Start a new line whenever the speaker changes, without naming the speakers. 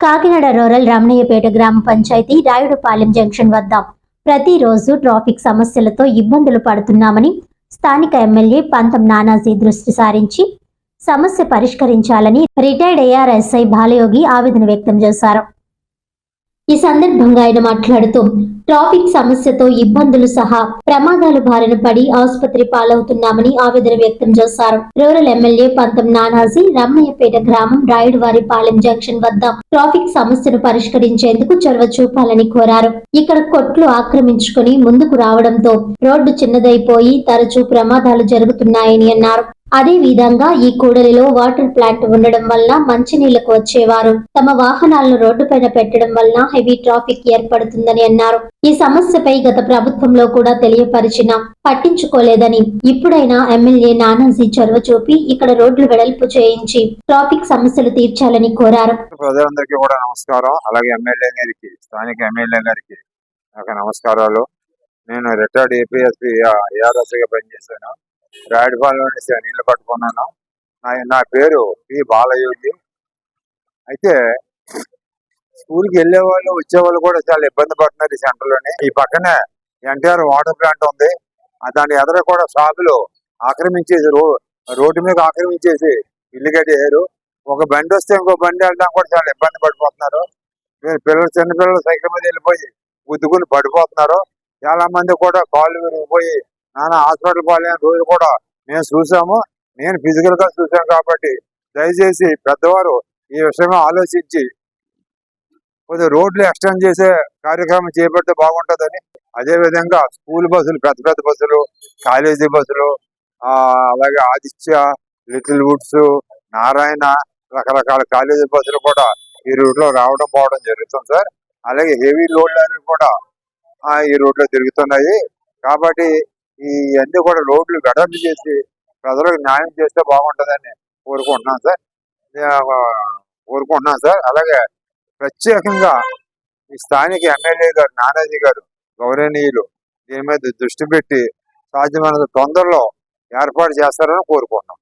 Kakinada rural Ramanayyapeta గ్రామ panchayat Rayudupalem junction వద్ద ప్రతిరోజు ట్రాఫిక్ సమస్యలతో ఇబ్బందులు పడుతున్నామని స్థానిక ఎమ్మెల్యే పంతం నానాజీ దృష్టి సారించి సమస్య పరిష్కరించాలని రిటైర్డ్ ఏఆర్ఎస్ఐ బాలయోగి ఆవేదన వ్యక్తం చేశారు. ఈ సందర్భంగా ఆయన మాట్లాడుతూ ట్రాఫిక్ సమస్యతో ఇబ్బందులు సహా ప్రమాదాలు బారిన పడి ఆసుపత్రి పాలవుతున్నామని ఆవేదన వ్యక్తం చేశారు. రూరల్ ఎమ్మెల్యే పంతం నానాజీ రమ్మయ్యపేట గ్రామం రాయుడువారి పాలెం జంక్షన్ వద్ద ట్రాఫిక్ సమస్యను పరిష్కరించేందుకు చొరవ చూపాలని కోరారు. ఇక్కడ కొట్లు ఆక్రమించుకుని ముందుకు రావడంతో రోడ్డు చిన్నదైపోయి తరచూ ప్రమాదాలు జరుగుతున్నాయని అన్నారు. అదే విధంగా ఈ కూడలిలో వాటర్ ప్లాంట్ ఉండడం వల్ల మంచినీళ్ళకు వచ్చేవారు. తమ వాహనాలను రోడ్డుపైన పెట్టడం వలన హెవీ ట్రాఫిక్ ఏర్పడుతుందని అన్నారు. ఈ సమస్యపై గత ప్రభుత్వంలో కూడా తెలియపరిచిన పట్టించుకోలేదని. ఇప్పుడైనా ఎమ్మెల్యే నానాజీ చొరవ చూపి ఇక్కడ రోడ్లు వెడల్పు చేయించి ట్రాఫిక్ సమస్యలు తీర్చాలని కోరారు.
ప్రజలందరికీ కూడా నమస్కారం. అలాగే ఎమ్మెల్యే గారికి స్థానిక ఎమ్మెల్యే గారికి నమస్కారాలు. నేను రిటైర్డ్ ఏపీఎస్పీ ఏఆర్ఎస్గా పనిచేశాను. రాయడపాలెంలోని నీళ్ళు పట్టుకున్నాను. నా నా పేరు పి. బాలయోగి. అయితే స్కూల్కి వెళ్ళే వాళ్ళు వచ్చే వాళ్ళు కూడా చాలా ఇబ్బంది పడుతున్నారు ఈ సెంటర్లోనే. ఈ పక్కనే ఎన్టీఆర్ వాటర్ ప్లాంట్ ఉంది. దాని ఎదుర కూడా షాపులు ఆక్రమించేసి రో రోడ్డు మీద ఆక్రమించేసి ఇల్లు కట్టేశారు. ఒక బండి వస్తే ఇంకో బండి వెళ్ళడానికి కూడా చాలా ఇబ్బంది పడిపోతున్నారు. మీరు పిల్లలు చిన్న పిల్లలు సైకిల్ మీద వెళ్ళిపోయి గుద్దుకుని పడిపోతున్నారు. చాలా మంది కూడా కాళ్ళు విరిగిపోయి నానా హాస్పిటల్ పాలైన రోజు కూడా మేము చూసాము. నేను ఫిజికల్గా చూసాను కాబట్టి దయచేసి పెద్దవారు ఈ విషయమే ఆలోచించి కొద్దిగా రోడ్లు ఎక్స్టెండ్ చేసే కార్యక్రమం చేపడితే బాగుంటుందని అదే విధంగా స్కూల్ బస్సులు పెద్ద పెద్ద బస్సులు కాలేజీ బస్సులు ఆ అలాగే ఆదిత్య లిటిల్ వుడ్స్ నారాయణ రకరకాల కాలేజీ బస్సులు కూడా ఈ రూట్లో రావడం పోవడం జరుగుతుంది సార్. అలాగే హెవీ లోడ్లు కూడా ఈ రూట్లో తిరుగుతున్నాయి. కాబట్టి ఈ అన్ని కూడా రోడ్లు వెడల్పు చేసి ప్రజలకు న్యాయం చేస్తే బాగుంటుందని కోరుకుంటున్నాను సార్. కోరుకుంటున్నాను సార్. అలాగే ప్రత్యేకంగా ఈ స్థానిక ఎమ్మెల్యే గారు నానాజీ గారు గౌరవనీయులు దీని మీద దృష్టి పెట్టి సాధ్యమైనంత తొందరలో ఏర్పాటు చేస్తారని కోరుకుంటున్నాం.